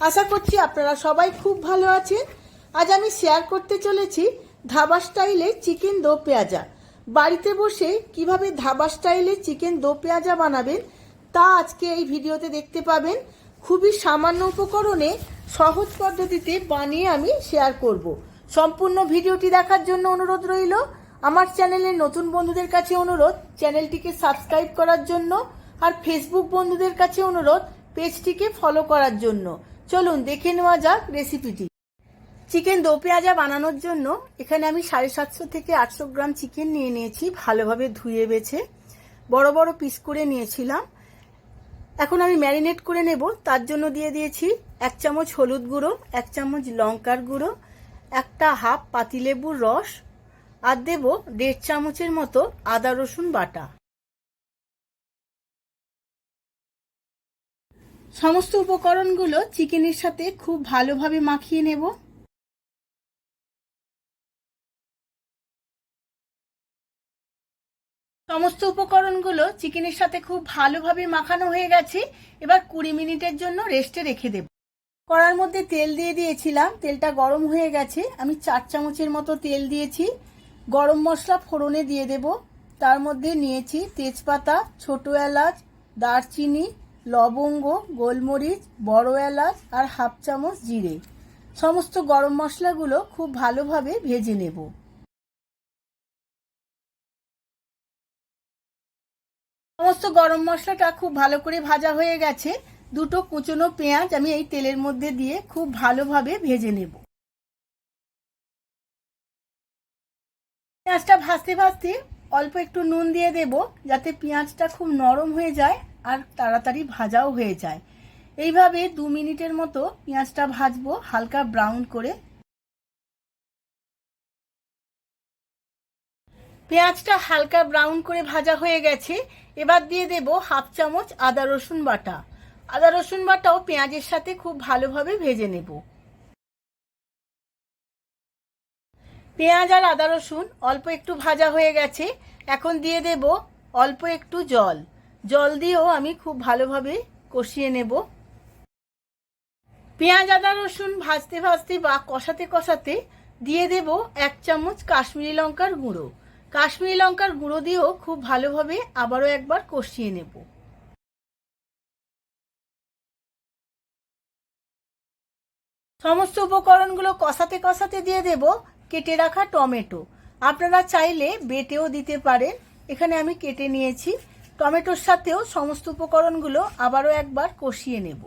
আশা করছি আপনারা সবাই খুব ভালো আছেন। আজ আমি শেয়ার করতে চলেছি ধাবা স্টাইলে চিকেন দো পেঁয়াজা। বাড়িতে বসে কীভাবে ধাবা স্টাইলে চিকেন দো পেঁয়াজা বানাবেন, তা আজকে এই ভিডিওতে দেখতে পাবেন। খুবই সামান্য উপকরণে সহজ পদ্ধতিতে বানিয়ে আমি শেয়ার করব। সম্পূর্ণ ভিডিওটি দেখার জন্য অনুরোধ রইল। আমার চ্যানেলের নতুন বন্ধুদের কাছে অনুরোধ, চ্যানেলটিকে সাবস্ক্রাইব করার জন্য, আর ফেসবুক বন্ধুদের কাছে অনুরোধ, পেজটিকে ফলো করার জন্য। চলুন দেখে নেওয়া যাক রেসিপিটি চিকেন দো পেঁয়াজা বানানোর জন্য এখানে আমি সাড়ে সাতশো থেকে আটশো গ্রাম চিকেন নিয়ে নিয়েছি, ভালোভাবে ধুয়ে বেছে। বড় বড় পিস করে নিয়েছিলাম। এখন আমি ম্যারিনেট করে নেব। তার জন্য দিয়ে দিয়েছি এক চামচ হলুদ গুঁড়ো, এক চামচ লঙ্কার গুঁড়ো, একটা হাফ পাতিলেবুর রস, আর দেব দেড় চামচের মতো আদা রসুন বাটা। সমস্ত উপকরণগুলো চিকেনের সাথে খুব ভালোভাবে মাখিয়ে নেব। সমস্ত উপকরণগুলো চিকেনের সাথে খুব ভালোভাবে মাখানো হয়ে গেছে। এবার কুড়ি মিনিটের জন্য রেস্টে রেখে দেব। কড়ার মধ্যে তেল দিয়ে দিয়েছিলাম। তেলটা গরম হয়ে গেছে। আমি চার চামচের মতো তেল দিয়েছি। গরম মশলা ফোড়নে দিয়ে দেব। তার মধ্যে নিয়েছি তেজপাতা, ছোট এলাচ, দারচিনি লবঙ্গ, গোলমরিচ, বড় এলাচ আর হাফ চামচ জিরে। সমস্ত গরম মশলাগুলো খুব ভালোভাবে ভেজে নেব। সমস্ত গরম মশলাটা খুব ভালো করে ভাজা হয়ে গেছে। দুটো কুচনো পেঁয়াজ আমি এই তেলের মধ্যে দিয়ে খুব ভালোভাবে ভেজে নেব। পেঁয়াজটা ভাজতে ভাজতে অল্প একটু নুন দিয়ে দেব যাতে পেঁয়াজটা খুব নরম হয়ে যায় আর তাড়াতাড়ি ভাজাও হয়ে যায়। এইভাবে দু মিনিটের মতো পেঁয়াজটা ভাজবো হালকা ব্রাউন করে। পেঁয়াজটা হালকা ব্রাউন করে ভাজা হয়ে গেছে। এবার দিয়ে দেব হাফ চামচ আদা রসুন বাটা। আদা রসুন বাটাও পেঁয়াজের সাথে খুব ভালোভাবে ভেজে নেব। পেঁয়াজ আর আদা রসুন অল্প একটু ভাজা হয়ে গেছে। এখন দিয়ে দেব অল্প একটু জল। জল দিয়েও আমি খুব ভালোভাবে কষিয়ে নেব। পেঁয়াজ, আদা, রসুন ভাজতে ভাজতে বা কষাতে কষাতে দিয়ে দেব এক চামচ কাশ্মীরি লঙ্কার গুঁড়ো। কাশ্মীরি লঙ্কার গুঁড়ো দিয়েও খুব ভালোভাবে আবারও একবার কষিয়ে নেব। সমস্ত উপকরণগুলো কষাতে কষাতে দিয়ে দেব। কেটে রাখা টমেটো। আপনারা চাইলে বেটেও দিতে পারেন। এখানে আমি কেটে নিয়েছি। টমেটোর সাথেও সমস্ত উপকরণগুলো আবারও একবার কষিয়ে নেব।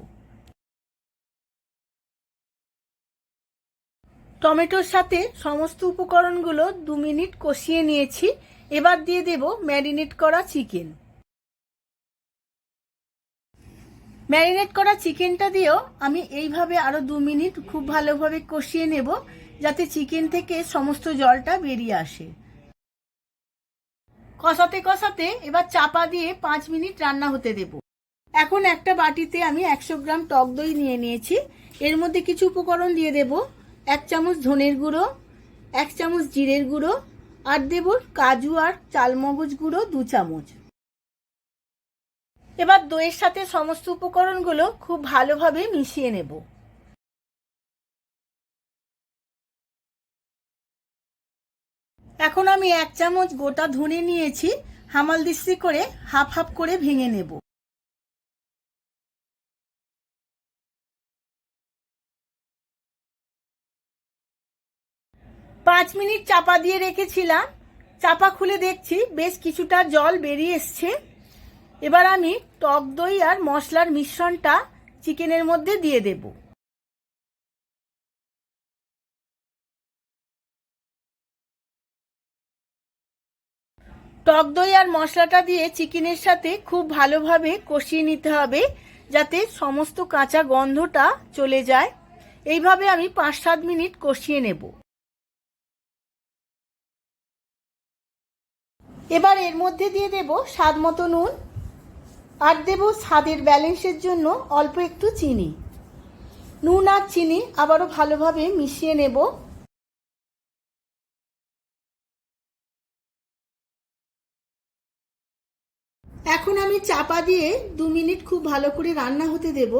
টমেটোর সাথে সমস্ত উপকরণগুলো দু মিনিট কষিয়ে নিয়েছি। এবার দিয়ে দেব ম্যারিনেট করা চিকেন। ম্যারিনেট করা চিকেনটা দিয়েও আমি এইভাবে আরও দু মিনিট খুব ভালোভাবে কষিয়ে নেব। যাতে চিকেন থেকে সমস্ত জলটা বেরিয়ে আসে। কষাতে কষাতে এবার চাপা দিয়ে পাঁচ মিনিট রান্না হতে দেব। এখন একটা বাটিতে আমি একশো গ্রাম টক দই নিয়ে নিয়েছি। এর মধ্যে কিছু উপকরণ দিয়ে দেব। এক চামচ ধনের গুঁড়ো, এক চামচ জিরের গুঁড়ো, আর দেব কাজু আর চালমগজ গুঁড়ো দু চামচ। এবার দইয়ের সাথে সমস্ত উপকরণগুলো খুব ভালোভাবে মিশিয়ে নেব। এখন আমি এক চামচ গোটা ধনে নিয়েছি, হামাল দিস্তি করে হাফ হাফ করে ভেঙে নেব। পাঁচ মিনিট চাপা দিয়ে রেখেছিলাম। চাপা খুলে দেখছি বেশ কিছুটা জল বেরিয়ে এসছে। এবার আমি টক দই আর মশলার মিশ্রণটা চিকেনের মধ্যে দিয়ে দেব। টক দই আর মশলাটা দিয়ে চিকেনের সাথে খুব ভালোভাবে কষিয়ে নিতে হবে যাতে সমস্ত কাঁচা গন্ধটা চলে যায়। এইভাবে আমি পাঁচ সাত মিনিট কষিয়ে নেব। এবার এর মধ্যে দিয়ে দেব স্বাদ মতো নুন আর দেব স্বাদের ব্যালেন্সের জন্য অল্প একটু চিনি। নুন আর চিনি আবারও ভালোভাবে মিশিয়ে নেব। এখন আমি চাপা দিয়ে দু মিনিট খুব ভালো করে রান্না হতে দেব।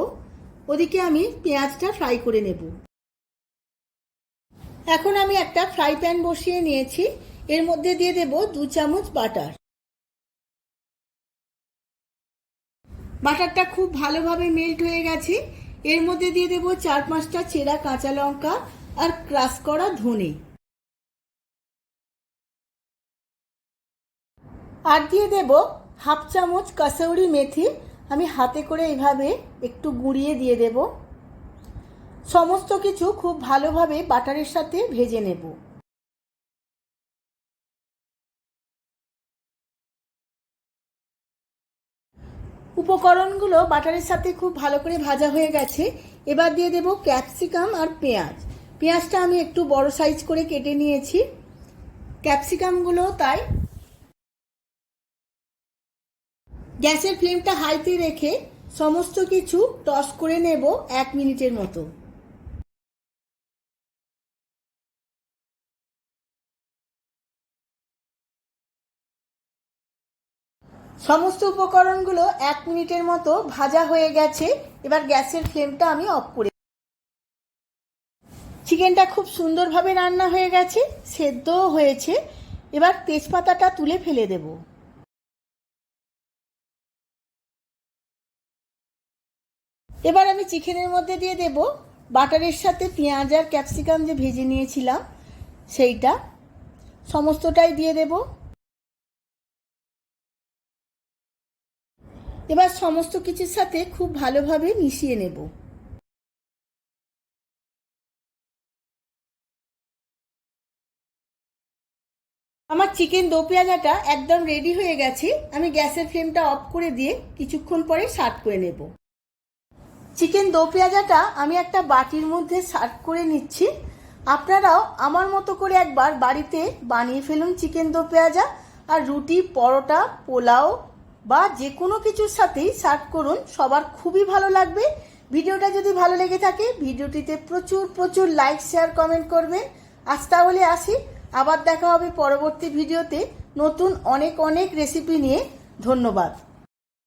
ওদিকে আমি পেঁয়াজটা ফ্রাই করে নেব। এখন আমি একটা ফ্রাই প্যান বসিয়ে নিয়েছি। এর মধ্যে দিয়ে দেব দু চামচ বাটার। বাটারটা খুব ভালোভাবে মেল্ট হয়ে গেছে। এর মধ্যে দিয়ে দেব চার পাঁচটা চেরা কাঁচা লঙ্কা আর ক্রাশ করা ধনে। আর দিয়ে দেব হাফ চামচ কাসৌরি মেথি আমি হাতে করে এইভাবে একটু গুঁড়িয়ে দিয়ে দেব। সমস্ত কিছু খুব ভালোভাবে বাটারের সাথে ভেজে নেব। উপকরণগুলো বাটারের সাথে খুব ভালো করে ভাজা হয়ে গেছে। এবার দিয়ে দেব ক্যাপসিকাম আর পেঁয়াজ। পেঁয়াজটা আমি একটু বড় সাইজ করে কেটে নিয়েছি। ক্যাপসিকামগুলো তাই গ্যাসের ফ্লেমটা হাইতে রেখে সমস্ত কিছু টস করে নেব এক মিনিটের মতো। সমস্ত উপকরণগুলো এক মিনিটের মতো ভাজা হয়ে গেছে। এবার গ্যাসের ফ্লেমটা আমি অফ করে চিকেনটা খুব সুন্দরভাবে রান্না হয়ে গেছে, সেদ্ধও হয়েছে। এবার তেজপাতাটা তুলে ফেলে দেব। এবার আমি চিকেনের মধ্যে দিয়ে দেব বাটারের সাথে পেঁয়াজ আর ক্যাপসিকাম যে ভেজে নিয়েছিলাম, সেইটা। সমস্তটাই দিয়ে দেবো। এবার সমস্ত কিছুর সাথে খুব ভালোভাবে মিশিয়ে নেব। আমার চিকেন দো পেঁয়াজাটা একদম রেডি হয়ে গেছে। আমি গ্যাসের ফ্লেমটা অফ করে দিয়ে কিছুক্ষণ পরে সার্ভ করে নেব। চিকেন দো পেঁয়াজাটা আমি একটা বাটির মধ্যে সার্ভ করে নিচ্ছি। আপনারাও আমার মতো করে একবার বাড়িতে বানিয়ে ফেলুন চিকেন দো পেঁয়াজা আর রুটি, পরোটা, পোলাও বা যে কোনো কিছুর সাথেই সার্ভ করুন। সবার খুবই ভালো লাগবে। ভিডিওটা যদি ভালো লেগে থাকে, ভিডিওটিতে প্রচুর প্রচুর লাইক শেয়ার কমেন্ট করবেন আজ তাহলে আসি। আবার দেখা হবে পরবর্তী ভিডিওতে। নতুন অনেক অনেক রেসিপি নিয়ে। ধন্যবাদ।